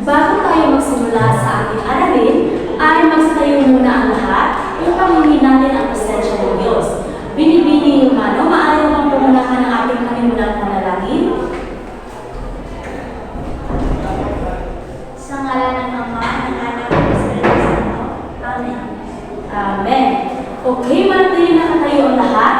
Bago tayo magsimula sa ating aralin, ay magsayo muna ang lahat upang hindi natin ang presensya ng Diyos. Binibining yung mano, maaari mo bang pumunahan ang ating kanimulang panalangin? Sa ngalan ng Ama, ng Anak, ng Espiritu Santo. Amen. Amen. Okay, manatili na tayo ang lahat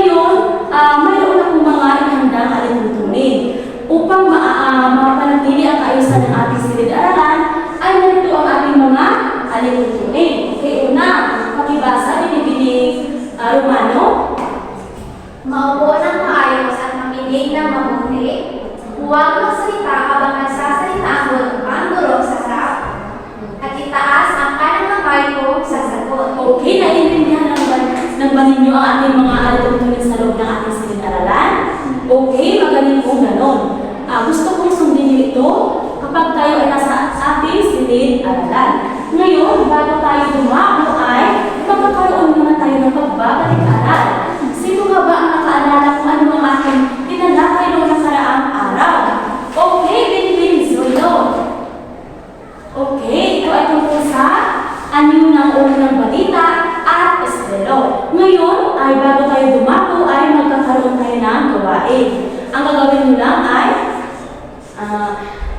Ngayon, ah mayroon akong mga ihandang alituntunin. Upang ma ah, mapanatili ang kaayusan ng ating silid-aralan, ay narito ang ating mga alituntunin. Okay, una, pakibasa, binibining uh, Romano. Maupo ng maayos at makinig ng mabuti. Huwag magsalita habang nagsasalita ang guro- ang guro sa harap. At itaas ang kanang kamay ko sa sagot. Okay, naiintindihan ng ba, ng ba ninyo ang ating mga alituntunin sa loob ng ating silid-aralan? Okay, magaling kong ganon. Ah, gusto kong sundin niyo ito kapag tayo ay nasa ating silid-aralan. Ngayon, bago tayo dumako ay magkakaroon muna tayo ng pagbabalik-aral. Sino nga ba ang nakaalala kung ano ang ating tinalakay noong nakaraang araw? Okay, binibin, Zoyo. Okay, ito ay tungkol sa anyo ng ulo ng balita at estero. Ngayon ay bago tayo dumako ay magkakaroon tayo ng gawain. Ang gagawin mo lang ay ah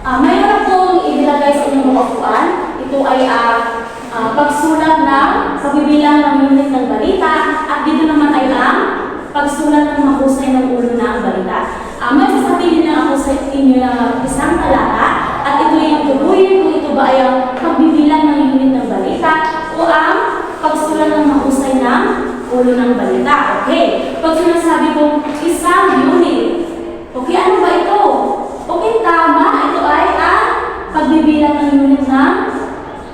ah, mayroon akong ibilagay sa inyong mga upuan. Ito ay ah, ah, pagsulat ng pagbibilang ng unit ng balita at dito naman ay ang pagsulat ng mahusay ng ulo ng balita. Ah, may sasabihin na ako sa inyo ng isang talata at ito yung turuyin kung ito ba ay ang pagbibilang ng unit ng balita o ang pagsulat ng mahusay ng ulo ng balita. Pag sinasabi kong isang unit, okay, ano ba ito? Okay, tama. Ito ay ang pagbibilang ng unit ng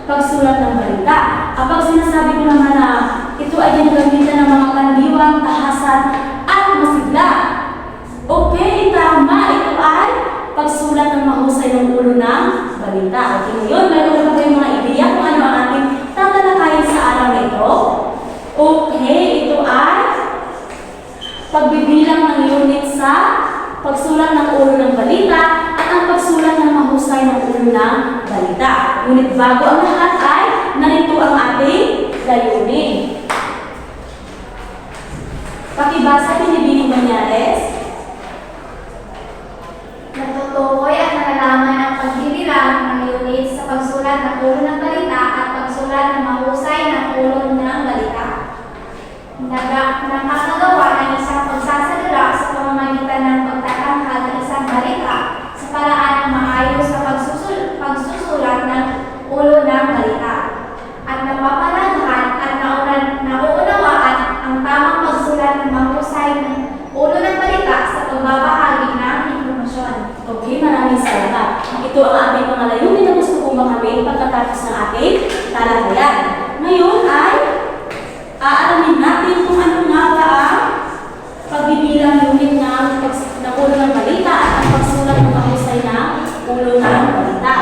pagsulat ng balita. Kapag sinasabi ko naman na ito ay ginagamitan ng mga kandiwang, tahasan, at masigla. Okay, tama. Ito ay pagsulat ng mahusay ng ulo ng balita. Okay, ngayon, meron ba kayong mga ideya kung ano ang ating tatalakayin sa araw na ito? Okay, ito ay pagbibilang ng unit sa pagsulat ng ulo ng balita at ang pagsulat ng mahusay ng ulo ng balita. Ngunit bago ang lahat ay narito ang ating layunin. Pakibasa ni Bibining Banyares. Natutukoy at nalalaman ang pagbibilang ng unit sa pagsulat ng ulo ng balita at pagsulat ng mahusay ng ulo ng balita. Naga, nakakagawa ng isang pagsasalita sa pamamagitan ng pagtatanghal ng isang balita sa paraan ng maayos na pagsusul, pagsusulat ng ulo ng balita at napapanaghan at naunan, nauunawaan ang tamang pagsulat ng mahusay ng ulo ng balita sa ito ang ating mga layunin na gusto kong makamit pagkatapos ng ating talakayan. Ngayon ay aalamin natin kung ano nga ba ang pagbibilang unit ng, pags- ng ulo ng balita at ang pagsulat ng mahusay na ulo ng balita.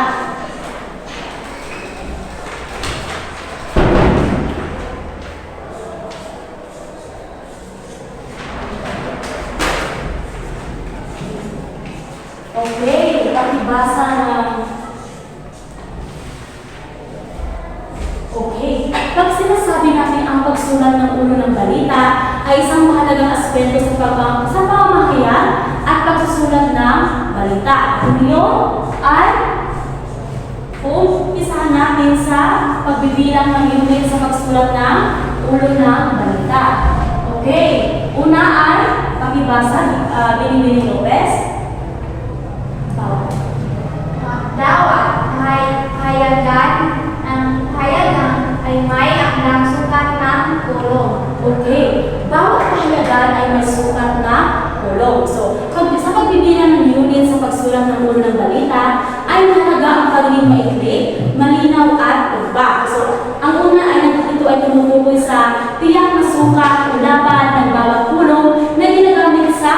Okay, pakibasa ng Okay. Pag sinasabi natin ang pagsulat ng ulo ng balita ay isang mahalagang aspeto sa, pag sa pamamahayan at pagsusulat ng balita. Kung yun ay uumpisahan natin sa pagbibilang ng unit sa pagsulat ng ulo ng balita. Okay. Una ay pakibasa, uh, Binibini Lopez. Bawal. Dawat ay hayagan ang hayagan ay may akdang sukat ng kulong. Okay. Bawat pahayagan ay may sukat na kulong. So, pag, sa pagbibilang ng unit sa pagsulat ng ulo ng balita, ay mahalaga ang pagiging maikli, malinaw at tumpak. So, ang una ay ay tumutukoy sa tiyak na sukat o laban ng bawat kulong na ginagamit sa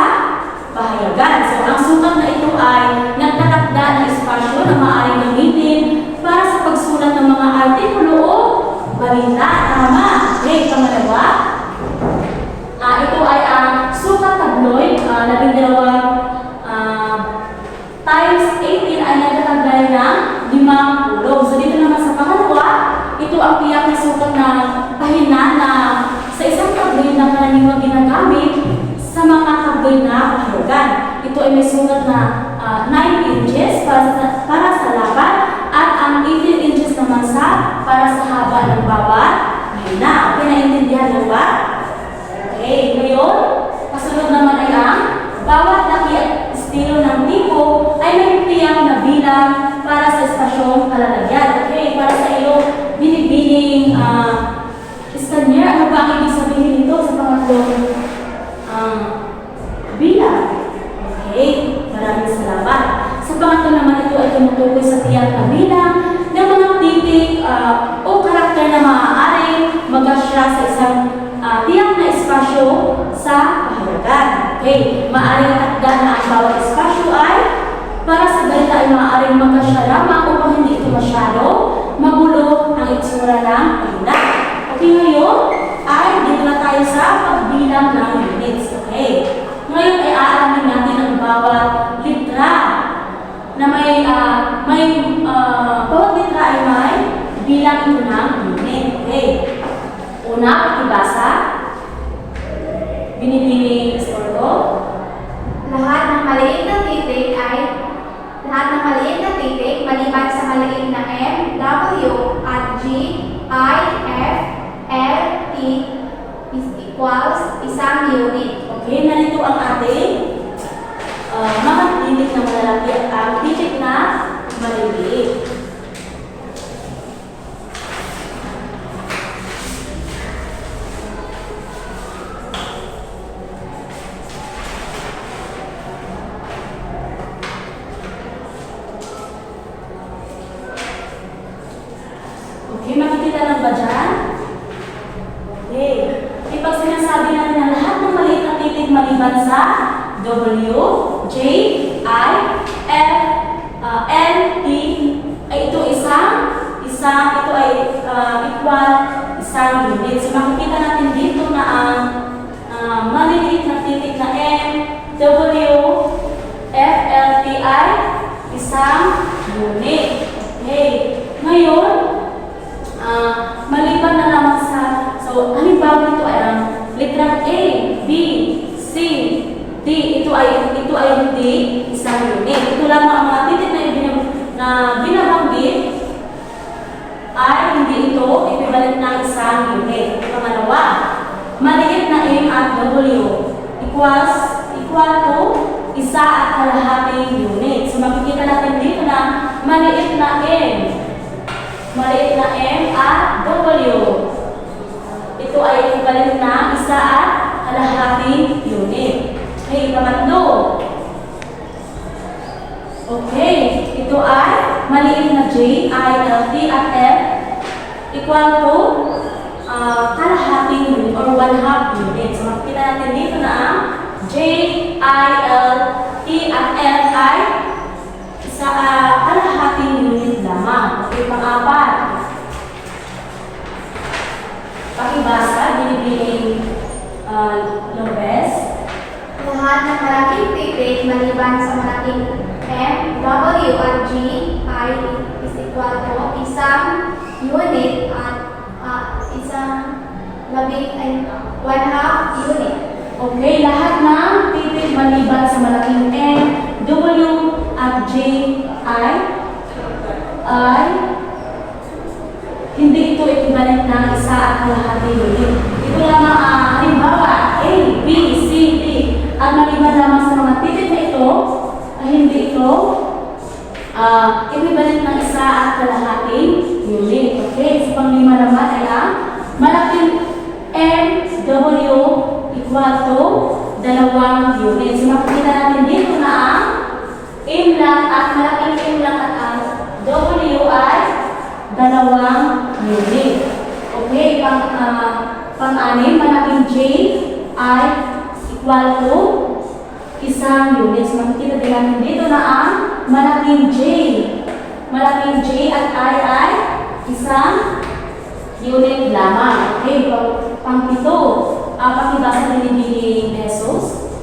pahayagan. So, ang sukat na ito ay nagtatakda ng espasyo na maaaring gamitin para sa pagsulat ng mga artikulo o balita. Tama. Okay, pangalawa. Ah, ito ay ang sukat tabloid, uh, labing dalawang ah, times 18 ay nagtataglay ng limang kulong. So dito naman sa pangalawa, ito ang tiyak na sukat na sa isang tabloid na karaniwang ginagamit sa mga tabloid na pahayagan. Ito ay may sukat na ah, 9 inches para sa, para sa laban at ang 18 inches naman sa para sa haba ng bawat pahina. Okay, naintindihan mo ba? Okay, ngayon, kasunod naman ay ang bawat laki at estilo ng tipo ay may tiyang na bilang para sa estasyong kalalagyan. Okay, para sa iyo, binibining uh, istanyer, ano ba ang ibig sabihin nito sa pangatlong um, bilang? Okay, maraming salamat. Sa pangatlo naman ito ay tumutukoy sa tiyak na bilang ng mga titik ah, o karakter na maaaring magkasya sa isang ah, tiyak na espasyo sa pahayagan. Okay, maaaring takda na ang bawat espasyo ay para sa balita ay maaaring magkasya lamang upang hindi ito masyado magulo ang itsura ng pahina. Okay, ngayon ay dito na tayo sa pagbilang ng units. Okay, aalamin natin ang bawat litra na may ah, may ah, bawat litra ay may bilang ito ng unit. Okay. Una, pakibasa. Binibini Estordo. Lahat ng maliit na titik ay lahat ng maliit na titik maliban sa maliit na M, W, at G, I, F, L, T is equals isang unit. Okay, narito ang ating ah, mga titik na malalaki at ang titik na maliliit. Okay, makikita lang ba? Okay. Eh, pag sinasabi natin na lahat ng maliit na titik maliban sa W, J, I, F, uh, L, T, ay ito isang, isang, ito ay uh, equal isang unit. So makikita natin dito na ang uh, maliliit na titik na M, W, F, L, T, I, isang unit. Okay. Ngayon, Ah, maliban na lamang sa, so halimbawa ito ay ang litra A, B. Ito ay, ito ay hindi isang unit. Ito lamang ang mga titik na, ibinab, na binabanggit ay hindi ito equivalent ng isang unit. Pangalawa, maliit na M at W equals, equal to isa at kalahating unit. So makikita natin dito na maliit na M maliit na M at W. Ito ay equivalent na isa at kalahating unit. Okay, pangatlo. Okay, ito ay maliit na J, I, L, T, at F equal to ah, kalahating unit or one half unit. So makikita natin dito na ang J, I, L, T, at F ay sa ah, kalahating unit lamang. Okay, pang-apat. Pakibasa, binibining uh, Lopez. Lahat ng malaking pipit maliban sa malaking M, W at G ay is equal to isang unit at ah, isang labing ay one half unit. Okay, lahat ng pipit maliban sa malaking M, W, at J, I, ay hindi ito equivalent ng isa at kalahati unit. Ito lamang, ah, halimbawa, A, B, maliban lamang sa mga pipit na ito, ay hindi ito ah, equivalent ng isa at kalahating unit. Okay, sa panglima naman ay ang malaking M, W, equal to dalawang unit. So makikita natin dito na ang M lang at malaking M lang at ang W ay dalawang unit. Okay, pang, ah, pang-anim, malaking J ay equal to isang unit. So makikita din natin dito na ang malaking J. Malaking J at I ay isang unit lamang. Okay, pang, pang-pito, uh, pakibasa din ni pesos.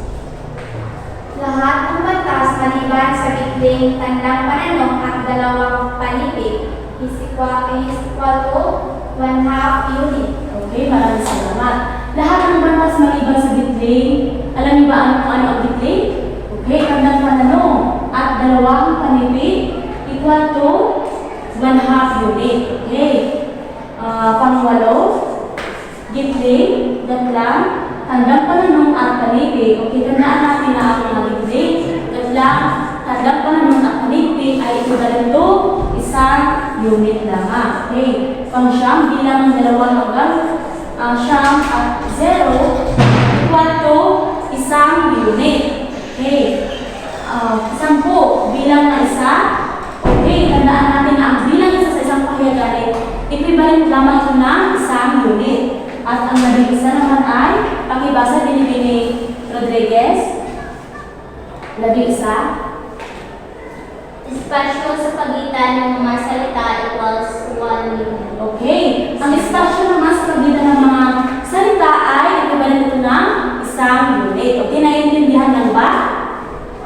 Lahat ng batas maliban sa bigling tandang pananong at dalawang panipid is equal, is equal to one half unit. Okay, maraming salamat. Lahat ng batas maliban sa bitling, alam niyo ba ano ano ang bitling? Okay, tandang pananong at dalawang panipid equal to one half unit. Okay. Ah, pangwalo, gitling, gatlang, tandang pananong at panipid. Okay, tandaan natin na ang mga gitling, gatlang, tandang pananong at panipid ay equivalent to isang unit lamang. Okay, pang siyam, bilang ng dalawa hanggang ang siyam at zero, equal to isang unit. Okay, Ah, sampu, bilang na isa, okay, tandaan natin na ang bilang isa sa isang pahiyagan ay equivalent lamang ito ng isang unit. At ang naging isa naman ay, pakibasa din ni Rodriguez, labing isa, Espasyo sa pagitan ng mga salita equals one unit. Okay. Ang espasyo naman sa pagitan ng mga salita ay equivalent ito ng isang unit. Okay, naiintindihan lang ba?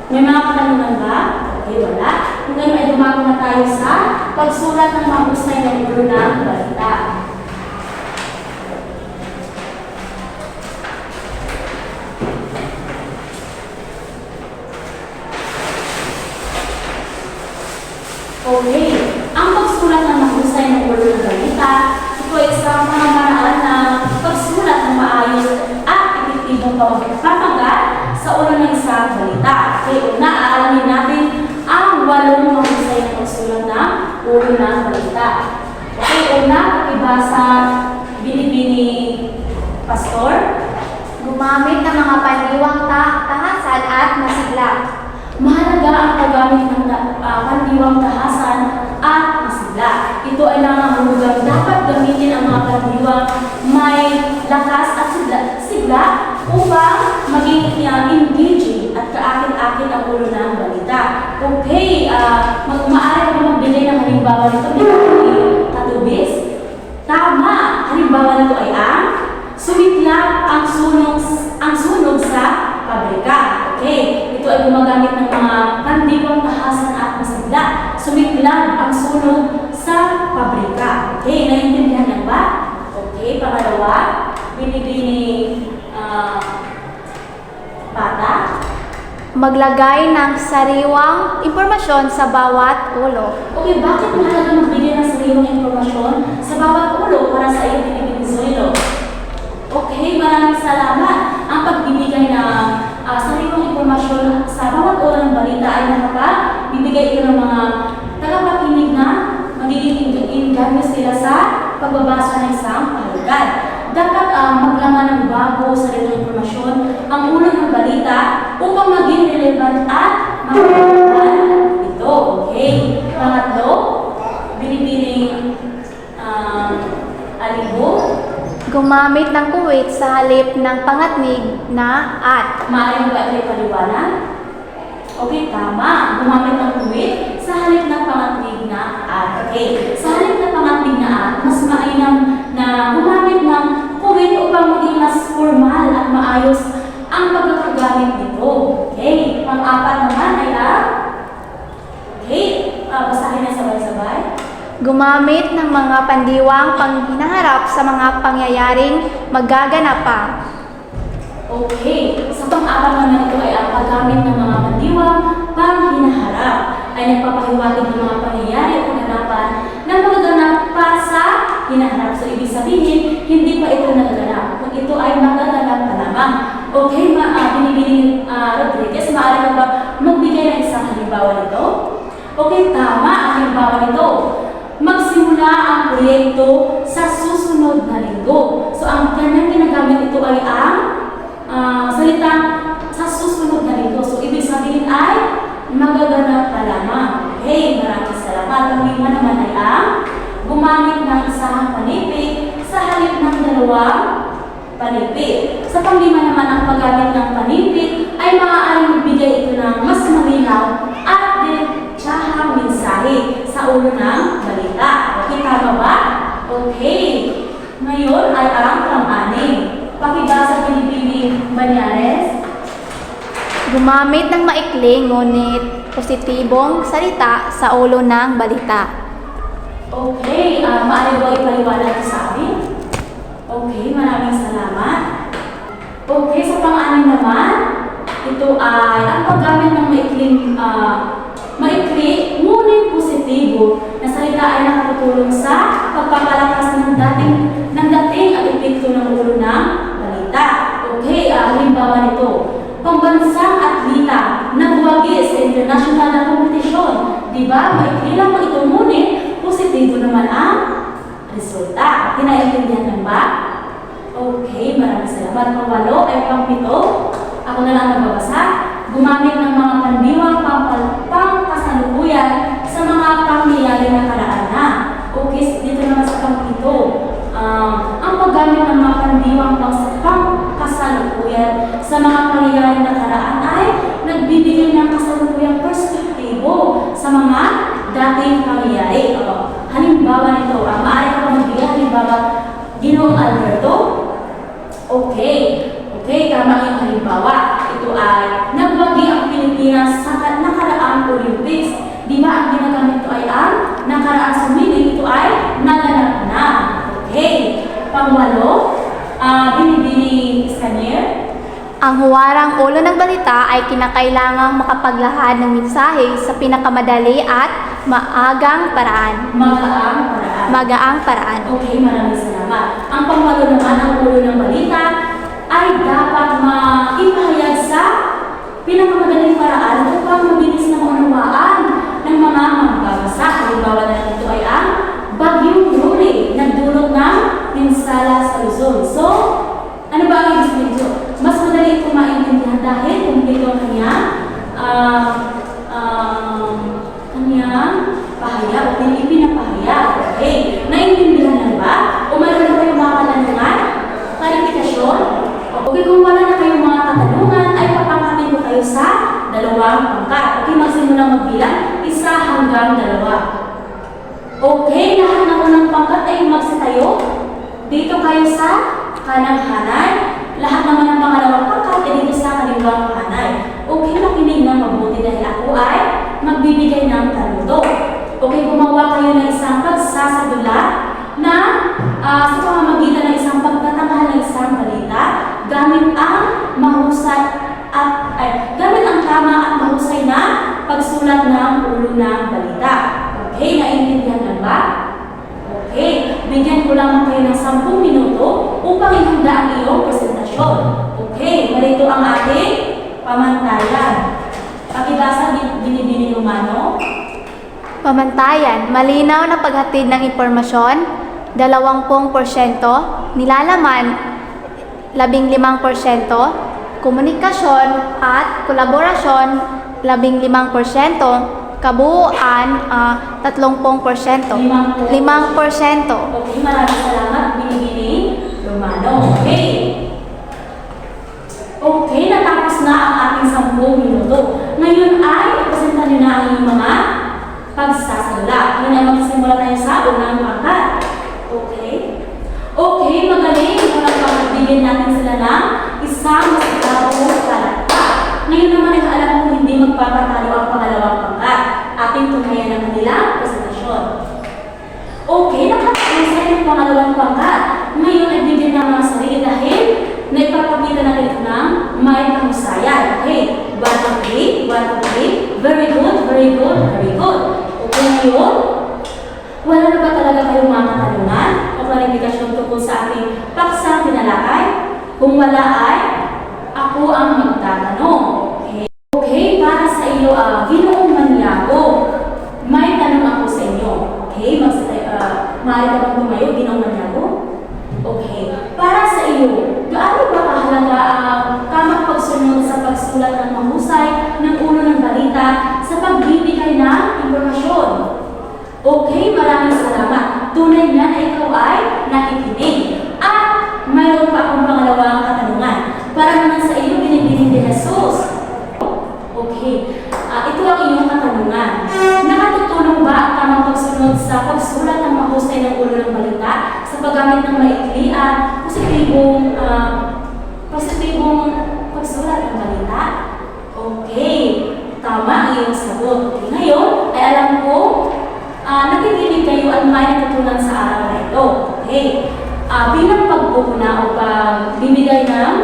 May mga katanungan ba? Okay, wala. Kung ganun ay dumako na tayo sa pagsulat ng mga husay ng ulo ng balita. Okay. Ang pagsulat ng mahusay ng ulo ng balita, ito ay isang pamamaraan na pagsulat ng maayos at epektibong pagpapagat sa ulo ng isang balita. Okay, una, aalamin natin ang walong mahusay na pagsulat ng ulo ng balita. Okay, una, pakibasa binibini pastor. Gumamit ng mga pandiwang ta tahasan at masigla. Ang paggamit ng uh, pandiwang tahasan at masigla. Ito ay nangangahulugang dapat gamitin ang mga pandiwang may lakas at sigla, sigla upang maging uh, engaging at kaakit-akit ang ulo ng balita. Okay, uh, mag maaari ka magbigay ng halimbawa nito ni Katubis? Tama! Halimbawa nito ay ang sumiklap ang sunog, ang sunog sa pabrika. Okay, ito ay gumagamit ng mga pandiwang tahasan at masigla. Sumiklab ang sunog sa pabrika. Okay, naiintindihan lang ba? Okay, pangalawa, binibini ah, bata. Maglagay ng sariwang impormasyon sa bawat ulo. Okay, bakit mahalaga magbigay ng sariwang impormasyon sa bawat ulo para sa iyong Venezuela? Okay, maraming salamat. Ang pagbibigay ng ah, sariwang impormasyon sa bawat ulo ng balita ay nakapagbibigay ito ng mga tagapakinig na magiging inganyo sila sa pagbabasa ng isang pahayag um, maglaman ng bago sa rin impormasyon ang ulo ng balita upang maging relevant at makakalaman ito. Okay? Pangatlo, binibining um, alibo. Gumamit ng kuwit sa halip ng pangatnig na at. Maaaring ba ito'y paliwanag? Okay, tama. Gumamit ng kuwit sa halip ng pangatnig na at. Okay, sa halip ng pangatnig na at, mas mainam na gumamit ng kuwit upang maging mas formal at maayos ang pagkakagamit nito. Okay, pang-apat naman ay ang Okay, ah, basahin na sabay-sabay. Gumamit ng mga pandiwang panghinaharap sa mga pangyayaring magaganap pa. Okay, sa pang-apat naman ito ay ang paggamit ng mga pandiwang pang hinaharap ay nagpapahiwatig ng mga pangyayari o kaganapan na magaganap hinaharap. So, ibig sabihin, hindi pa ito nagaganap. Kung ito ay magaganap pa lamang. Okay, ma uh, binibining uh, Rodriguez, maaari ka ba magbigay ng isang halimbawa nito? Okay, tama ang halimbawa nito. Magsimula ang proyekto sa susunod na linggo. So, ang kanyang ginagamit ito ay ang ah, salitang sa susunod na linggo. So, ibig sabihin ay magaganap pa lamang. Okay, maraming salamat. Ang lima naman ay ang gumamit ng isang panipig sa halip ng dalawang panipig. Sa panglima naman ang paggamit ng panipig ay maaaring magbigay ito ng mas malinaw at diretsahang mensahe sa ulo ng balita. Okay, tama ba? Okay. Ngayon ay ang pang-anim. Pakibasa Pilipining Banyares. Gumamit ng maikling ngunit positibong salita sa ulo ng balita. Okay, uh, maaari ba ipaliwanag sa amin? Okay, maraming salamat. Okay, sa pang-anim naman, ito ay ang paggamit ng maikling, ah, maikli, ngunit positibo na salita ay nakatutulong sa pagpapalakas ng dating, ng dating at epekto ng ulo ng balita. Okay, ah, halimbawa nito, pambansang atleta nagwagi sa international na kompetisyon. Di ba? Maikli lang ito naman ang resulta. Kinaintindihan lang ba? Okay, maraming salamat. Pangwalo ay pangpito. Ako na lang nagbabasa. Gumamit ng mga pandiwang pangkasalukuyan sa mga pangyayari na karaan na. Okay, dito naman sa pangpito. Um, ang paggamit ng mga pandiwang pang- pangkasalukuyan sa mga pangyayari na karaan ay nagbibigay ng kasalukuyang perspektibo sa mga dating pangyayari. O, halimbawa nito, ang maaari ka magbigay halimbawa, Ginoong Alberto, Okay. Okay, tama yung halimbawa. Ito ay nagwagi ang Pilipinas sa ka- nakaraang Olympics. Di ba ang ginagamit ito ay ang nakaraang sumiling ito ay naganap na. Okay. Pangwalo, ah binibini Scanier. Ang huwarang ulo ng balita ay kinakailangang makapaglahad ng mensahe sa pinakamadali at maagang paraan. Magaang paraan. Magaang paraan. Okay, maraming salamat. Ang pangwalo naman ang ulo ng balita ay dapat maipahayag sa pinakamadaling paraan upang mabilis na maunawaan ng mga magbabasa. Halimbawa na ito ay ang Bagyong Ruri, nagdulot ng pinsala sa Luzon. So, ano ba ang ibig sabihin nito? Mas madali ito maintindihan dahil kumpleto ang kanyang ah, um, kanyang pahayag o hindi pinapahayag. Okay, naiintindihan na ba? O mayroon na kayong mga katanungan? Klarifikasyon? Okay, kung wala na kayong mga katanungan, ay papangkatin ko kayo sa dalawang pangkat. Okay, magsimulang magbilang, isa hanggang dalawa. Okay, lahat ng unang pangkat ay magsitayo. Dito kayo sa kanang hanay. Lahat naman ng pangalawang pangkat ay dito sa kaliwang hanay. Okay, makinig na mabuti dahil ako ay magbibigay ng taluto. Okay, gumawa kayo ng isang pagsasadula na ah, sa pamamagitan ng isang pagtatanghal ng isang balita gamit ang mahusay at ay, gamit ang tama at mahusay na pagsulat ng ulo ng balita. Okay, naiintindihan na ba? Okay, bigyan ko lang kayo ng 10 minuto upang ihanda ang iyong presentasyon. Okay, narito ang ating pamantayan. Pakibasa bin- binibini Romano. Pamantayan, malinaw na paghatid ng impormasyon, 20%, nilalaman, 15%, komunikasyon at kolaborasyon, 15%, kabuuan, ah, 30%, 5%. Okay, maraming salamat binibini Lumano. Okay. Okay, natapos na ang ating 10 minuto. Ngayon ay ipresenta niyo na ang mga pagsasalita. Yun ay magsisimula tayo sa unang pangkat. Okay? Okay, magaling. Unang pangkat, natin sila ng isang masigabong talata. Ngayon naman ay alam kong hindi magpapatalo ang pangalawang pangkat. Ating tunayan ang kanilang presentasyon. Okay, nakapagpisa yung pangalawang pangkat. Ngayon ay bigyan ng mga sarili dahil na ipapakita natin ito ng may kahusayan. Okay, one, three, one, three. Very good, very good, very good. Okay, ngayon, wala na ba talaga kayong mga katanungan o klarifikasyon tungkol sa ating paksang tinalakay? Kung wala ay, ako ang magtatanong. Okay, okay para sa iyo, uh, Ginoong Maniago, may tanong ako sa inyo. Okay, Mas, uh, maaari ka bang tumayo, Ginoong Maniago? Okay, para sa iyo, gaano ba kahalaga ang tamang pagsunod sa pagsulat ng mahusay ng ulo ng balita sa pagbibigay ng impormasyon? Okay, maraming salamat. Tunay na na ikaw ay nakikinig. At mayroon pa akong pangalawang katanungan. Para naman sa iyo, binibining ni Jesus. Okay, ah, ito ang iyong katanungan. Nakatutulong ba ang tamang pagsunod sa pagsulat ng mahusay ng ulo ng balita sa paggamit ng maikli at positibong, pagsulat ng balita? Okay, tama ang iyong sagot. Okay, ngayon ay alam ko Ah, nakikinig kayo at may natutunan sa araw na ito. Okay. Ah, bilang pagpupuna o pagbibigay ng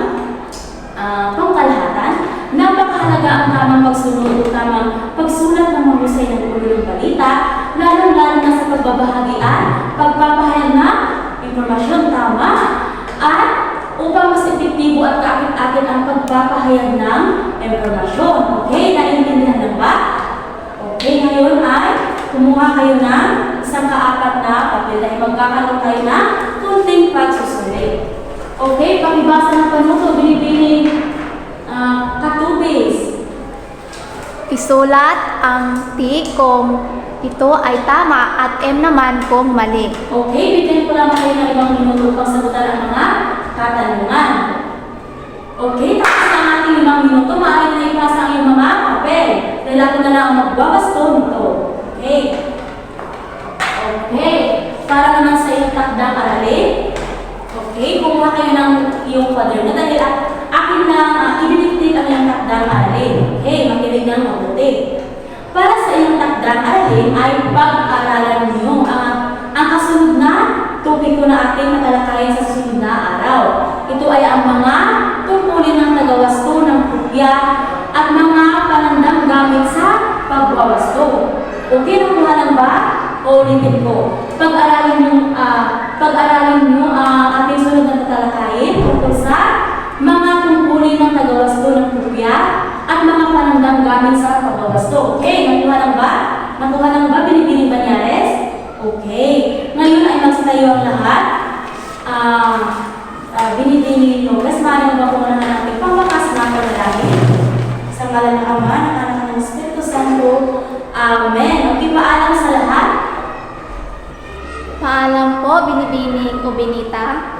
ah, pangkalahatan, napakahalaga ang tamang pagsunod o tamang pagsulat ng mahusay ng ulo ng balita, lalo-lalo na sa pagbabahagian, pagpapahayag ng impormasyon tama, at upang mas epektibo at kaakit-akit ang pagpapahayag ng impormasyon. Okay, naiintindihan na ba? Okay, ngayon ay kumuha kayo ng isang kaapat na papel dahil magkakaroon tayo ng kunting pagsusulit. Okay, pakibasa ng panuto, binibining ah, katubis. Isulat ang T kung ito ay tama at M naman kung mali. Okay, bigyan ko lang kayo ng ibang minuto pang sagutan ang mga katanungan. Okay, tapos ang ating limang minuto, maaari na ipasa ang iyong mga papel. Dahil ako na lang ang magbabasto nito. Okay. Okay. Para naman sa iyong takdang aralin. Okay, kumuha kayo ng iyong kwaderno dahil akin na uh, ididiktit ang iyong takdang aralin. Okay, makinig ng mabuti. Para sa iyong takdang aralin ay pag-aralan niyo tupiko na ating matalakayin sa susunod na araw. Ito ay ang mga tungkulin ng nagawasto ng pupya at mga panandang gamit sa pagwawasto. Okay, nakuha lang ba? O ulitin ko. Pag-aralin niyo, ah, pag-aralin niyo ang ating sunod na tatalakayin tungkol sa mga tungkulin ng nagawasto ng pupya at mga panandang gamit sa pagwawasto. Okay, nakuha lang ba? Nakuha lang ba? Binibining ba ni Ares? Okay. Ngayon ang lahat. Ah, uh, binibining Lucas, maaari mo ba kung ano natin pangwakas na panalangin? Sa ngalan ng Ama, ng Anak, ng Espiritu Santo. Amen. Okay, paalam sa lahat. Paalam po, binibining o binita.